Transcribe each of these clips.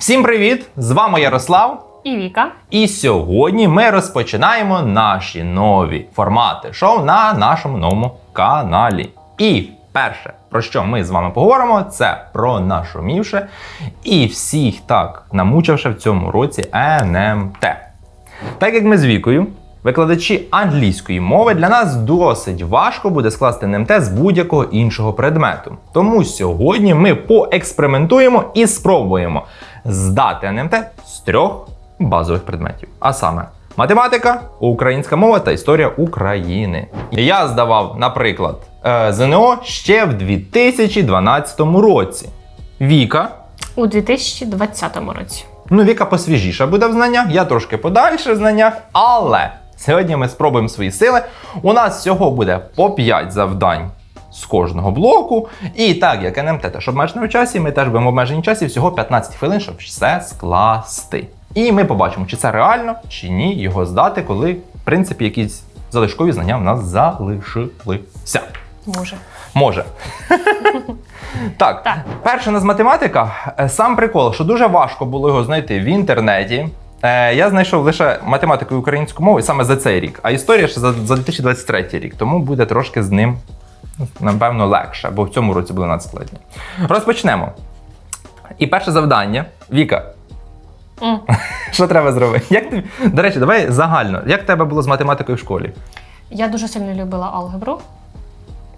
Всім привіт! З вами Ярослав. І Віка. І сьогодні ми розпочинаємо наші нові формати шоу на нашому новому каналі. І перше, про що ми з вами поговоримо, це про нашумівше і всіх так намучивши в цьому році НМТ. Так як ми з Вікою, викладачі англійської мови, для нас досить важко буде скласти НМТ з будь-якого іншого предмету. Тому сьогодні ми поекспериментуємо і спробуємо здати НМТ з трьох базових предметів. А саме математика, українська мова та історія України. Я здавав, наприклад, е, ЗНО ще в 2012 році. Віка У 2020 році. Ну, Віка посвіжіша буде в знаннях, я трошки подальше в знаннях, але сьогодні ми спробуємо свої сили. У нас всього буде по 5 завдань з кожного блоку. І так, як НМТ теж обмежений в часі, ми теж будемо обмежені в часі всього 15 хвилин, щоб все скласти. І ми побачимо, чи це реально, чи ні, його здати, коли, в принципі, якісь залишкові знання в нас залишилися. Може. Може. так, Так. у нас математика. Е, Сам прикол, що дуже важко було його знайти в інтернеті. Е, Я знайшов лише математику і українську мову саме за цей рік, а історія ще за, за 2023 рік, тому буде трошки з ним, напевно, легше, бо в цьому році було надскладні. Розпочнемо. І перше завдання. Віка, Mm. що треба зробити? Як ти... До речі, давай загально. Як тебе було з математикою в школі? Я дуже сильно любила алгебру,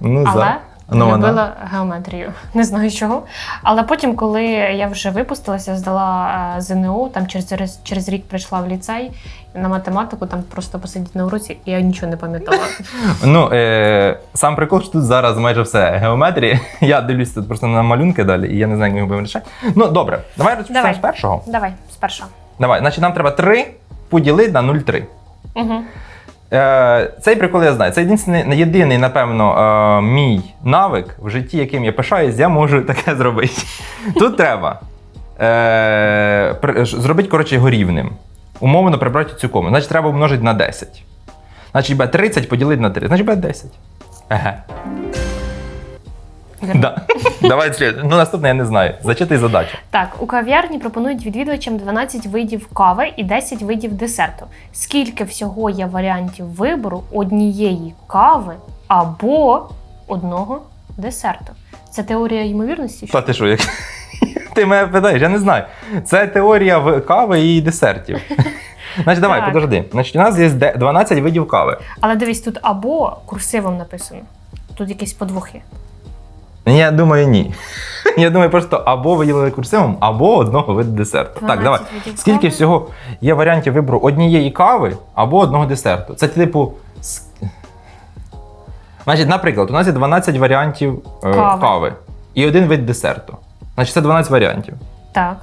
Ну, але за. Ну, не вона. геометрію. Не знаю чого. Але потім, коли я вже випустилася, здала е, ЗНО, там через, через рік прийшла в ліцей на математику, там просто посидіти на уроці, і я нічого не пам'ятала. Ну, е, сам прикол, що тут зараз майже все геометрія. Я дивлюсь тут просто на малюнки далі, і я не знаю, як ми будемо рішати. Ну, добре, давай розпочнемо з першого. Давай, спершу. Давай, значить, нам треба 3 поділити на 0,3. Угу. Е, цей прикол я знаю. Це єдиний, єдиний, напевно, е, мій навик в житті, яким я пишаюсь, я можу таке зробити. Тут треба е, зробити, коротше, його рівним. Умовно прибрати цю кому. Значить, треба умножити на 10. Значить, б 30 поділити на 3. Значить, б 10. Еге. Да. Давай слід. Ну, наступне я не знаю. Зачитай задачу. Так, у кав'ярні пропонують відвідувачам 12 видів кави і 10 видів десерту. Скільки всього є варіантів вибору однієї кави або одного десерту? Це теорія ймовірності? Та ти що, як ти мене питаєш, я не знаю. Це теорія кави і десертів. Значить, давай, Так. подожди. Значить, у нас є де- 12 видів кави. Але дивись, тут або курсивом написано. Тут якісь подвохи. Я думаю, ні. Я думаю, просто або виділили курсивом, або одного виду десерту. Так, давай. Скільки всього є варіантів вибору однієї кави або одного десерту? Це типу. Значить, наприклад, у нас є 12 варіантів е, Кави. кави і один вид десерту. Значить, це 12 варіантів. Так.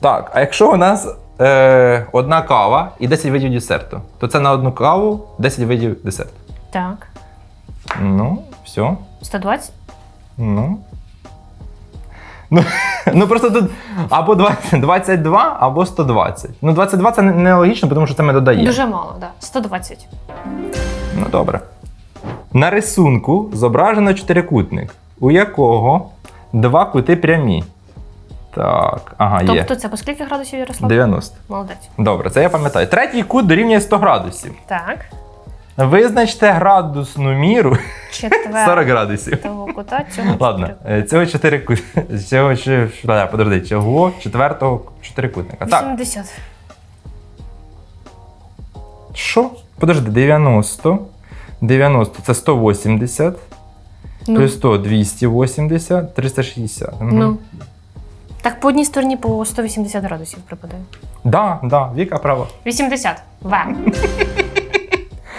Так, а якщо у нас е, одна кава і 10 видів десерту, то це на одну каву 10 видів десерту. Так. Ну, все. 120? Ну. Ну, ну просто тут або 20, 22, або 120. Ну, 22 це нелогічно, тому що це ми додаємо. Дуже мало, так. Да. 120. Ну, добре. На рисунку зображено чотирикутник, у якого два кути прямі. Так, ага, є. Тобто це по скільки градусів Ярослав? 90. Молодець. Добре, це я пам'ятаю. Третій кут дорівнює 100 градусів. Так. Визначте градусну міру 40 Четвертого градусів. кута цього Ладно, е, цього чотирикут... Цього чи... да, подожди, цього четвертого чотирикутника. Так, 80. що? Подожди, 90. 90 це 180, Ну, плюс 100 280, 360. Мгм. ну. Так по одній стороні по 180 градусів припадає. Да, да, Віка права. 80. В.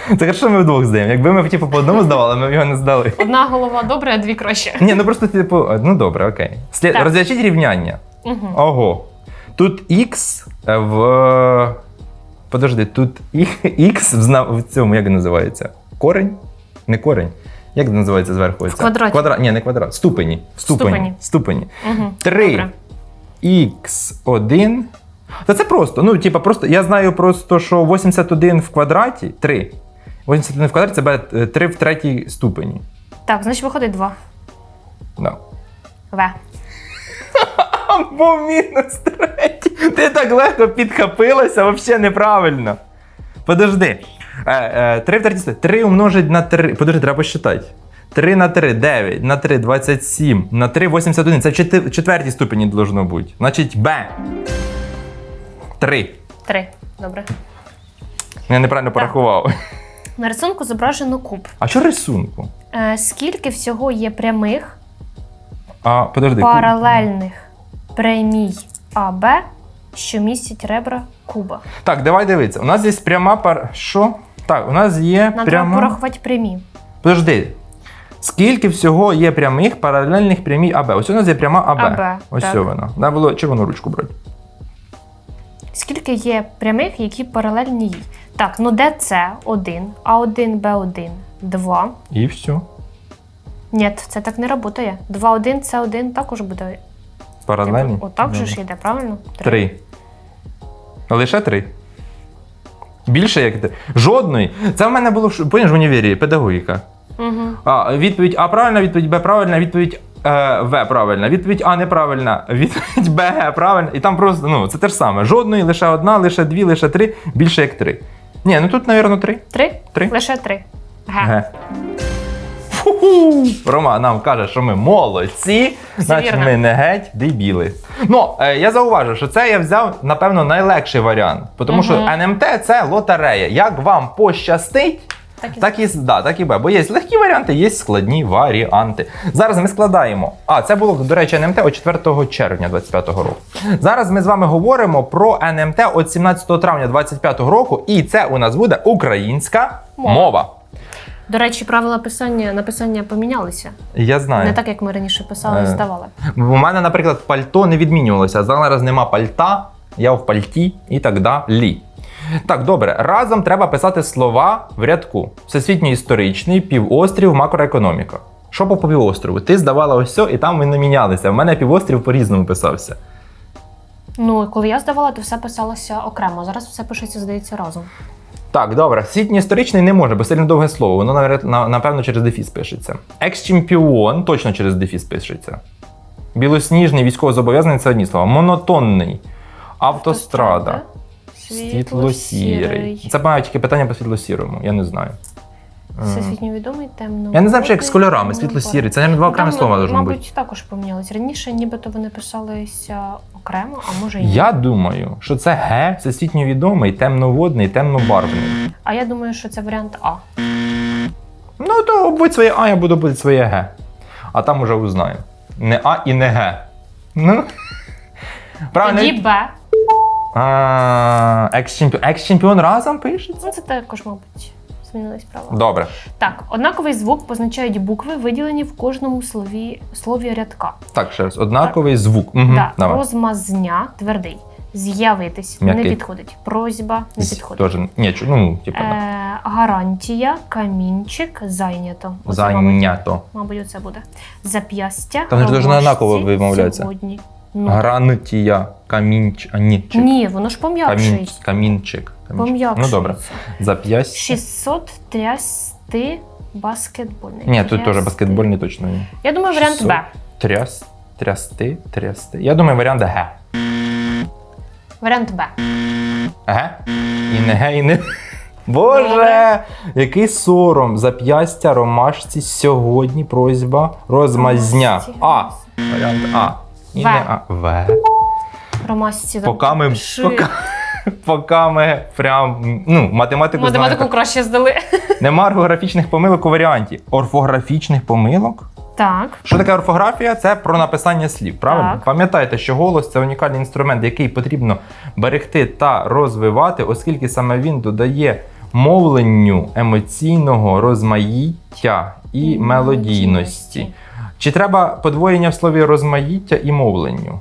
Це хорошо ми вдвох здаємо. Якби ми типу, по одному здавали, ми б його не здали. Одна голова добре, а дві краще. Ні, ну просто, типу, ну добре, окей. Слід... Так. Розв'яжіть рівняння. Угу. Ого. Тут X в. Подожди, тут X в, зна... в цьому, як називається? Корень? Не корень. Як це називається зверху? В квадраті. Квадра... Ні, не квадрат. Ступені. Ступені. Ступені. Ступені. Угу. 3 х1. Та це просто. Ну, типа, просто я знаю просто, що 81 в квадраті 3. 81 в квадраті це буде 3 в третій ступені. Так, значить виходить 2. Да. В. Або мінус третій. Ти так легко підхопилася, взагалі неправильно. Подожди. Е, е, 3 в третій степені. 3 умножить на 3. Подожди, треба посчитати. 3 на 3 9, на 3 27, на 3 81. Це в четвертій ступені должно бути. Значить, Б. 3. Три. Добре. Я неправильно порахував. На рисунку зображено куб. А що рисунку? Е, скільки всього є прямих А, подожди. паралельних прямій АБ, що містять ребра куба? Так, давай дивитися. У нас є пряма пар. Що? Так, у нас є Нам треба пряма. порахувати прямі. Подожди. Скільки всього є прямих паралельних прямій АБ? Ось у нас є пряма АБ. АБ, Ось так. вона. Треба було червону ручку брати. Скільки є прямих, які паралельні їй? Так, ну де це 1, А1, Б1, 2. І все. Ні, це так не працює. 2, 1, це 1 також буде. Паралельні. Типу, отак же ж йде, правильно? Три. Лише три. Більше як ти. Жодної. Це в мене було в ш- поняш, в універі, педагогіка. Угу. А, відповідь А правильна, відповідь Б правильна, відповідь е, В правильна, відповідь А неправильна, відповідь Б правильна. І там просто, ну, це те ж саме. Жодної, лише одна, лише дві, лише три, більше як три. Ні, ну тут, мабуть, три. Три? Три. Лише три. Ге. Ге. Фу-ху. Рома нам каже, що ми молодці, значить вірно. ми не геть дебіли. Ну, е, я зауважу, що це я взяв, напевно, найлегший варіант. Тому що Мгм. НМТ це лотерея. Як вам пощастить, Так і так і, да, так і Б. Бо є легкі варіанти, є складні варіанти. Зараз ми складаємо. А, це було, до речі, НМТ от 4 червня 25 року. Зараз ми з вами говоримо про НМТ от 17 травня 25 року, і це у нас буде українська Мова. мова. До речі, правила писання написання помінялися. Я знаю. Не так, як ми раніше писали, Е. здавали. У мене, наприклад, пальто не відмінювалося. Зараз нема пальта, я в пальті і так далі. Так, добре. Разом треба писати слова в рядку: всесвітньо історичний, півострів, макроекономіка. Що по півострову? Ти здавала ось все, і там ми не мінялися. У мене півострів по-різному писався. Ну, коли я здавала, то все писалося окремо. Зараз все пишеться, здається, разом. Так, добре. Всесвітньо історичний не може, бо сильно довге слово. Воно напевно через дефіс пишеться. Екс-чемпіон точно через дефіс пишеться. Білосніжний військовозобов'язаний це одні слова. Монотонний. Автострада. Світло-сірий. Це мають тільки питання по світло-сірому, я не знаю. Всесвітньо відомий темно. Я не знаю, що як з кольорами, світло-сірий. Це, мабуть, два окремі слова должно Мабуть, бути. також помінялись. Раніше нібито вони писалися окремо, а може і ні. Я думаю, що це Г, всесвітньо відомий, темноводний, темнобарвний. А я думаю, що це варіант А. Ну, то будь своє А, я буду будь своє Г. А там уже узнаю. Не А і не Г. Ну. Правильно. Тоді Б. А, Екс-чемпіон. Екс-чемпіон разом пишеться? Ну, це також, мабуть, змінились правила. Добре. Так, однаковий звук позначають букви, виділені в кожному слові, слові рядка. Так, ще раз. Однаковий звук. Угу. Да, Давай. розмазня твердий. З'явитись не М'який. підходить. Просьба не З- підходить. Тоже, ні, чу- ну, типа, да. Е, гарантія, камінчик, зайнято. Оце, мабуть, Зайнято. Мабуть, оце буде. Зап'ястя. Там же должно ромашці однаково вимовляється. Сьогодні. Ну, Гарантія, камінч, а ні, чик. ні, воно ж Камін, пом'якшується. камінчик. камінчик. Пом'якшується. Ну добре. Зап'ястя. 600 трясти баскетбольний. Ні, тут Трясти. теж баскетбольний точно ні. Я думаю, варіант 600. Б. Тряс, трясти, трясти. Я думаю, варіант Г. Варіант Б. Г? І не Г, і не. Боже, який сором. Зап'ястя ромашці сьогодні просьба розмазня. А. Варіант А. І В. не А. В. Ромашці. Поки ми, Ши. поки, поки ми прям ну, математику, Математику знаємо. краще здали. Нема орфографічних помилок у варіанті. Орфографічних помилок? Так. Що таке орфографія? Це про написання слів. Правильно? Так. Пам'ятайте, що голос це унікальний інструмент, який потрібно берегти та розвивати, оскільки саме він додає мовленню емоційного розмаїття і мелодійності. Чи треба подвоєння в слові розмаїття і мовленню?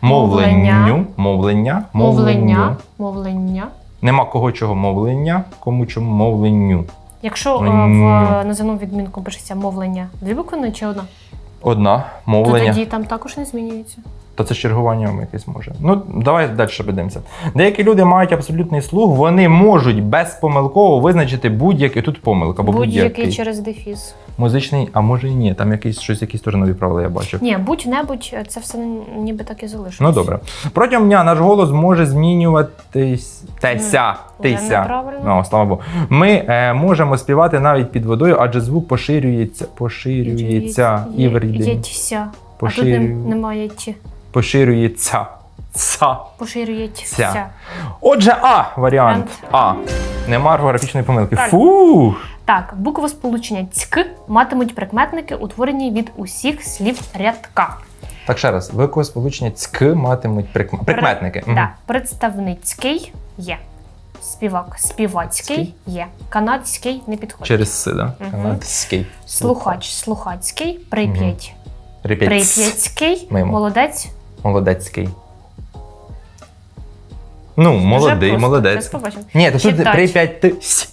Мовлення. Мовленню, мовлення, Мовлення. Мовлення. Нема кого чого мовлення, кому чому мовленню. Якщо е, в називному відмінку пишеться мовлення дві букви чи одна, Одна то мовлення. тоді там також не змінюється. То це з чергуванням якесь може. Ну, давай далі подивимося. Деякі люди мають абсолютний слух, вони можуть безпомилково визначити будь-який тут помилка, або Будь-який будь-який через дефіс. музичний, а може і ні. Там якісь щось, якісь теж нові правила я бачив. Ні, будь-небудь, це все ніби так і залишилось. Ну добре. Протягом дня наш голос може змінюватись теся. Неправильно. Ну, слава Богу. Ми е, можемо співати навіть під водою, адже звук поширюється, поширюється і в рідині. Ється. А тут немає ті. Поширюється. Ца. Поширюється. Отже, А варіант. А. Нема орфографічної помилки. Фу. Так, буквосполучення цьк матимуть прикметники, утворені від усіх слів рядка. Так ще раз, використання цьк матимуть прикм- прикметники. Мгм. Так, представницький є. Співак співацький Ський? є. Канадський не підходить. Через си, да? Мгм. Канадський. Слухач слухацький, прип'ять. Прип'ять. Прип'ятський, Мимо. молодець. Молодецький. Ну, молодий, просто. молодець. Побачень. Ні, то тут Читач. прип'ять ти. с.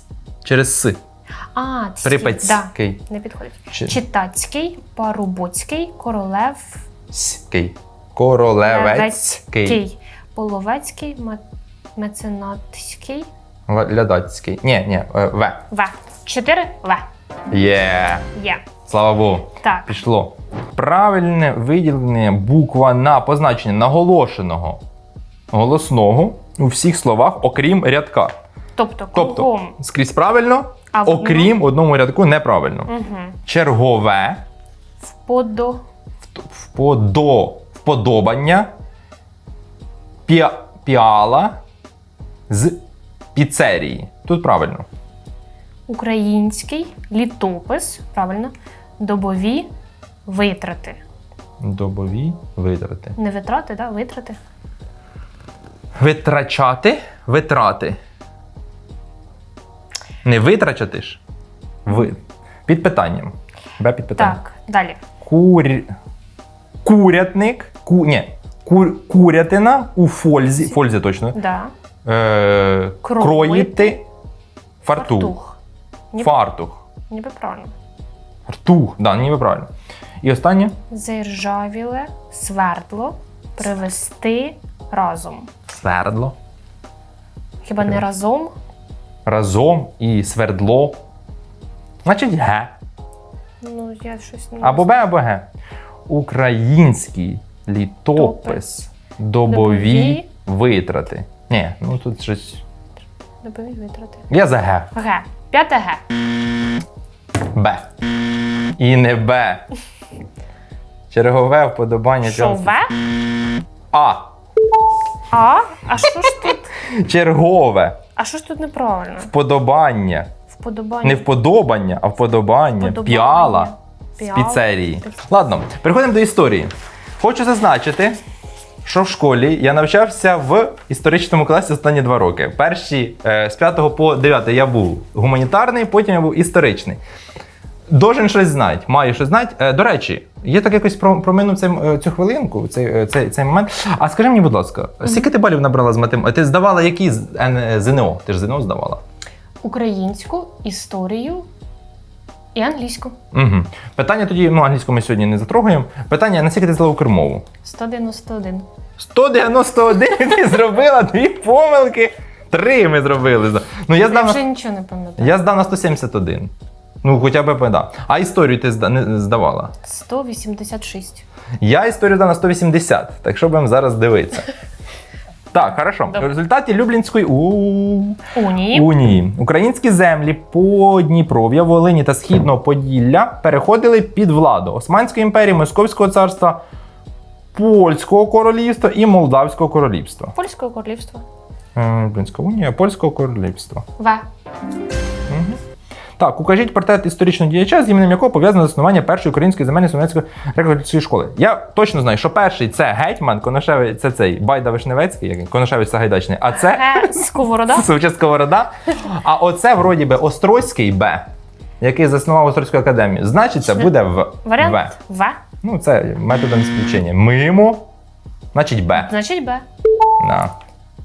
А, Прип'ятський. Да, не підходить. Чи- Читацький, парубоцький, королев. Ський. Королевецький. Кий. Половецький, ме- меценатський. Глядацький. Ні, ні, е, В. В. Чотири В. Є. Є. Слава Богу. Так. Пішло. Правильне виділення буква на позначення наголошеного голосного у всіх словах, окрім рядка. Тобто, Тобто, скрізь правильно, А в одному- окрім одному рядку неправильно. Угу. Чергове Вподо. вподо, вподобання, піа, піала з піцерії. Тут правильно. Український літопис. Правильно. Добові витрати. Добові витрати. Не витрати, да? Витрати. Витрачати витрати. Не витрачати ж. Ви. Під питанням. Б під питанням. Так, далі. Кур... Курятник. Ку... Ні. Кур... Курятина у фользі. Фользі точно. Да. Е... Кроїти. Кроїти. Фартух. Фартух. Ніби, Фартух. ніби правильно. Фартух. Да, ніби правильно. І останнє. Зіржавіле свердло привести разом. Свердло. Хіба не разом? Разом і свердло. Значить Г. Ну, я щось не Або Б, або Г. Український літопис. Добові Добові. витрати. Ні, ну тут щось. Добові витрати. Я за Г. Г. П'яте Г. Б. І не Б. Чергове вподобання. Цього- А. А? А що ж тут? Чергове А що ж тут неправильно? вподобання. Вподобання. Не вподобання, а вподобання. Вподобання. Піала з Піала. піцерії. Ладно, переходимо до історії. Хочу зазначити, що в школі я навчався в історичному класі останні два роки. Перші е, з 5 по 9 я був гуманітарний, потім я був історичний. Должен щось знати, маю щось знати. Е, до речі, я так якось про- проминув цей, е, цю хвилинку, цей, е, цей, цей момент. А скажи мені, будь ласка, скільки ти балів набрала з математики? Ти здавала які ЗНО? Ти ж ЗНО здавала? Українську, історію і англійську. Угу. Питання тоді, ну, англійську ми сьогодні не затрогаємо. Питання, наскільки ти здала Укрмову? 191. 191 ти зробила дві помилки. Три ми зробили. Ну, я Я здав, вже нічого не пам'ятаю. я здав на 171. Ну, хоча б да. А історію ти зда- не здавала? 186. Я історію здав на 180, так що будемо зараз дивитися. Так, хорошо. Добре. В результаті Люблінської у- Унії. унії українські землі Подніпров'я, Волині та Східного Поділля переходили під владу Османської імперії, Московського царства, Польського королівства і Молдавського королівства. Польського королівства. Е, Українська унія, Польського королівства. В. Так, укажіть портрет історичного діяча, з іменем якого пов'язано заснування першої української земельної совєтської рекордської школи. Я точно знаю, що перший це гетьман, Коношевич, це цей Байда Вишневецький, як Сагайдачний, а це Сковорода. Суча Сковорода. А оце вроді би Острозький Б, який заснував Острозьку академію. Значить, це буде в Варіант В. В. Ну, це методом исключення. Мимо, значить Б. Значить Б. Да.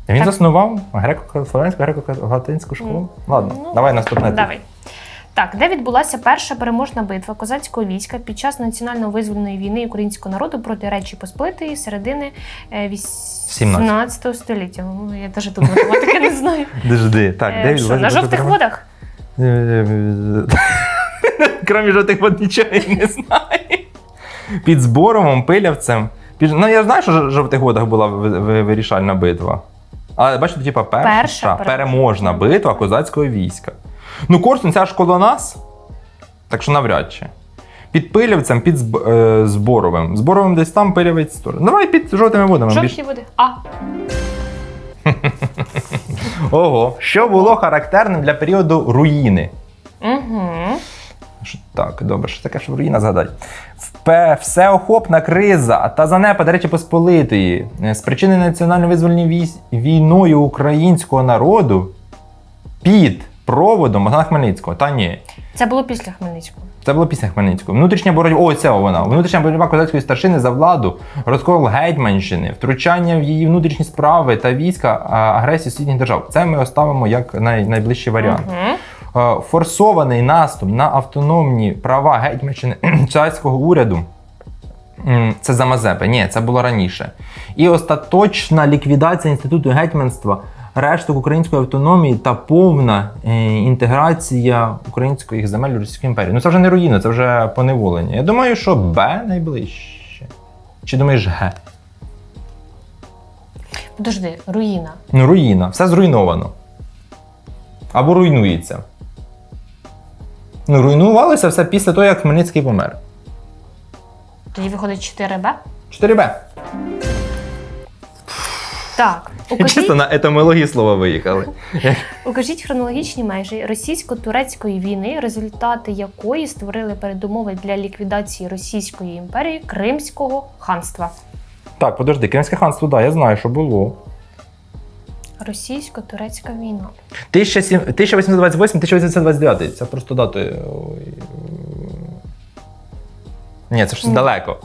Він заснував греко-словенську, греко-латинську школу. Ладно, Ну, давай наступне. Давай. Так, де відбулася перша переможна битва козацького війська під час національно-визвольної війни українського народу проти Речі Посполитої середини е, 18 століття. Ну, Я навіть тут математики не знаю. Дожди, так, Е, що, на жовтих водах? Крім жовтих вод нічого я не знаю. Під Зборовом, Пилявцем. Ну, я знаю, що в жовтих водах була ви- ви- вирішальна битва. Але бачите, типа перша, переможна битва козацького війська. Ну, Корсунь це аж коло нас, так що навряд чи. Під Пилявцем, під Зб- е, Зборовим. Зборовим десь там, Пилявець теж. Давай під жовтими водами. Жовті води. А. Ого, що було характерним для періоду руїни? Угу. Так, добре, що таке, що руїна згадай. Всеохопна криза та занепад Речі Посполитої, е, спричинена національно-визвольною війною українського народу під проводом Богдана Хмельницького. Та ні. Це було після Хмельницького. Це було після Хмельницького. Внутрішня боротьба, о, це вона. Внутрішня боротьба козацької старшини за владу, розкол Гетьманщини, втручання в її внутрішні справи та війська агресії сусідніх держав. Це ми оставимо як най, найближчий варіант. Угу. Форсований наступ на автономні права Гетьманщини царського уряду. Це за Мазепи. Ні, це було раніше. І остаточна ліквідація інституту гетьманства, решток української автономії та повна е, інтеграція українських земель у Російську імперію. Ну це вже не руїна, це вже поневолення. Я думаю, що Б найближче. Чи думаєш Г? Подожди, руїна. Ну, руїна, все зруйновано. Або руйнується. Ну, руйнувалося все після того, як Хмельницький помер. Тоді виходить 4Б. 4Б. Так, Чисто укажіть, на етимології слова виїхали. укажіть хронологічні межі російсько-турецької війни, результати якої створили передумови для ліквідації Російської імперії Кримського ханства. Так, подожди, Кримське ханство, да, я знаю, що було. Російсько-турецька війна. 1828-1829. Це просто дати. Ні, це Ні. далеко.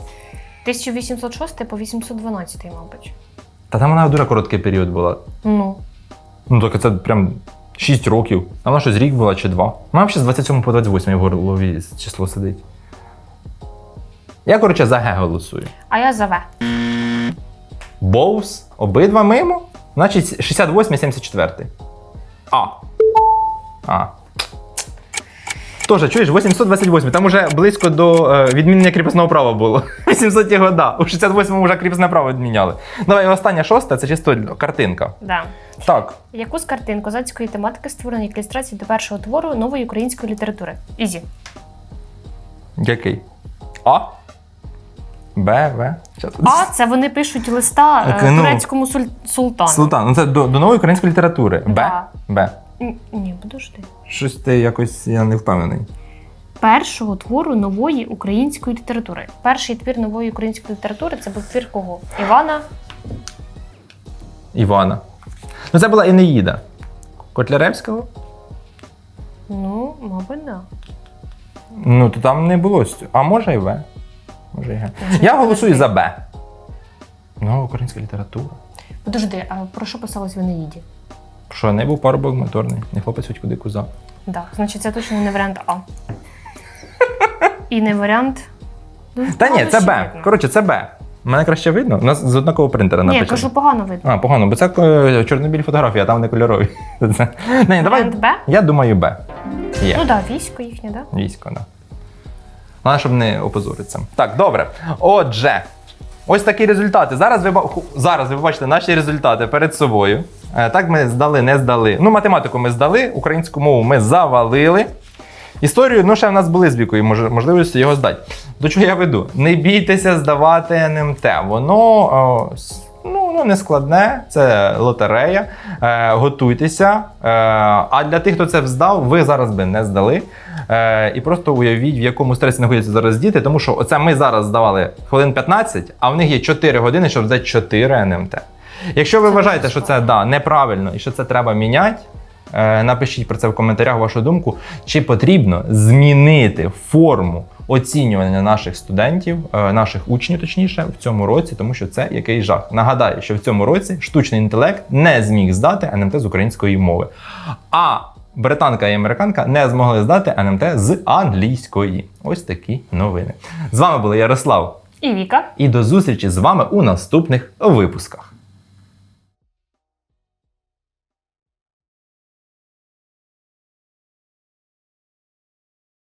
1806 по 812, мабуть. Та там вона дуже короткий період була. Ну, Ну, так це прям 6 років. А вона щось рік була чи два. Вона взагалі з 27 по 28 в голові число сидить. Я, коротше, за Г голосую. а я за В. Боус, обидва мимо. Значить, 68 74. А. А. Тоже, чуєш, 828. Там уже близько до е, відмінення кріпосного права було. 800 ті года. У 68-му вже кріпосне право відміняли. Давай, остання шоста, це чисто картинка. Да. Так. Яку з картин козацької тематики створено як ілюстрації до першого твору нової української літератури? Ізі. А? Б, В. А це вони пишуть листа е, Так, ну. турецькому суль- султану. Султан. Ну це до, до нової української літератури. Б. Да. Б. Н- Ні, подожди. Щось ти якось я не впевнений. Першого твору нової української літератури. Перший твір нової української літератури це був твір кого? Івана. Івана. Ну це була Енеїда. Котляревського? Ну, мабуть, да. Ну, то там не було. А може і В. Може і Г. Я голосую за Б. Ну, українська література. Подожди, а про що писалось в Енеїді? Що, не був парубок моторний, не хлопець хоч куди куза. Да, значить, це точно не варіант А. І не варіант. Та ні, це Б. Мене краще Б. Мене краще видно. У нас з однакового принтера Ні, написано. кажу, погано видно. А, погано, бо це е, чорно-білі фотографії, а там не кольорові. Це- Ні, давай. Варіант Б? Я думаю, Б. Є. Ну так, да, військо їхнє, да? Військо, да. Головне, щоб не опозоритися. Так, добре. Отже, ось такі результати. Зараз ви, ба- ху- зараз ви бачите наші результати перед собою. Е, Так ми здали, не здали. Ну, математику ми здали, українську мову ми завалили. Історію, ну, ще в нас були з вікою мож- можливості його здати. До чого я веду? Не бійтеся здавати НМТ. Воно. с- Ну, не складне, це лотерея. Е, готуйтеся. Е, а для тих, хто це здав, ви зараз би не здали. Е, і просто уявіть, в якому стресі знаходяться зараз діти, тому що оце ми зараз здавали хвилин 15, а в них є 4 години, щоб здати 4 НМТ. Якщо ви вважаєте, що це да, неправильно і що це треба міняти, е, напишіть про це в коментарях вашу думку, чи потрібно змінити форму оцінювання наших студентів, е, наших учнів, точніше, в цьому році, тому що це який жах. Нагадаю, що в цьому році штучний інтелект не зміг здати НМТ з української мови. А британка і американка не змогли здати НМТ з англійської. Ось такі новини. З вами був Ярослав. І Віка. І до зустрічі з вами у наступних випусках.